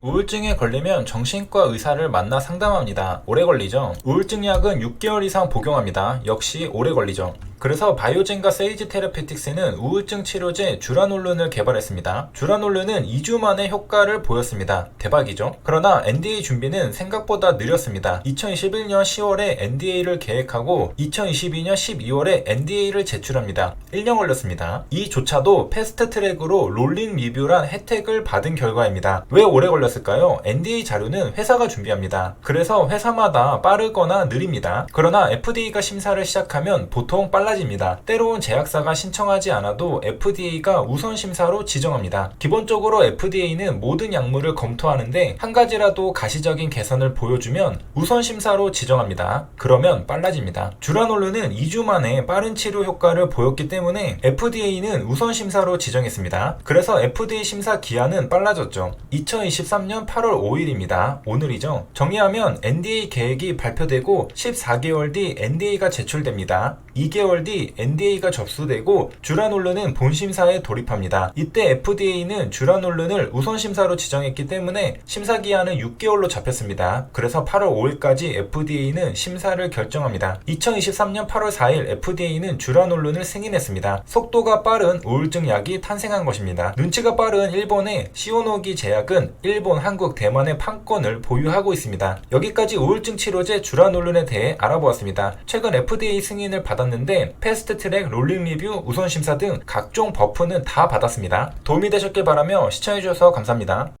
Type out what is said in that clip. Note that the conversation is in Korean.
우울증에 걸리면 정신과 의사를 만나 상담합니다. 오래 걸리죠? 우울증 약은 6개월 이상 복용합니다. 역시 오래 걸리죠. 그래서 바이오젠과 세이지 테라피틱스는 우울증 치료제 주라놀룬을 개발했습니다. 주라놀룬은 2주 만에 효과를 보였습니다. 대박이죠? 그러나 NDA 준비는 생각보다 느렸습니다. 2021년 10월에 NDA를 계획하고 2022년 12월에 NDA를 제출합니다. 1년 걸렸습니다. 이조차도 패스트 트랙으로 롤링 리뷰란 혜택을 받은 결과입니다. 왜 오래 걸렸을까요? NDA 자료는 회사가 준비합니다. 그래서 회사마다 빠르거나 느립니다. 그러나 FDA가 심사를 시작하면 보통 빨라 집니다. 때로는 제약사가 신청하지 않아도 FDA가 우선 심사로 지정합니다. 기본적으로 FDA는 모든 약물을 검토하는데 한 가지라도 가시적인 개선을 보여주면 우선 심사로 지정합니다. 그러면 빨라집니다. 주라놀루는 2주 만에 빠른 치료 효과를 보였기 때문에 FDA는 우선 심사로 지정했습니다. 그래서 FDA 심사 기한은 빨라졌죠. 2023년 8월 5일입니다. 오늘이죠. 정리하면 NDA 계획이 발표되고 14개월 뒤 NDA가 제출됩니다. 2개월 뒤 NDA가 접수되고 주라놀른은 본심사에 돌입합니다. 이때 FDA는 주라놀른을 우선심사로 지정했기 때문에 심사 기한은 6개월로 잡혔습니다. 그래서 8월 5일까지 FDA는 심사를 결정합니다. 2023년 8월 4일 FDA는 주라놀른을 승인했습니다. 속도가 빠른 우울증 약이 탄생한 것입니다. 눈치가 빠른 일본의 시오노기 제약은 일본, 한국, 대만의 판권을 보유하고 있습니다. 여기까지 우울증 치료제 주라놀른에 대해 알아보았습니다. 최근 FDA 승인을 받았는데 패스트 트랙, 롤링 리뷰, 우선 심사 등 각종 버프는 다 받았습니다. 도움이 되셨길 바라며 시청해주셔서 감사합니다.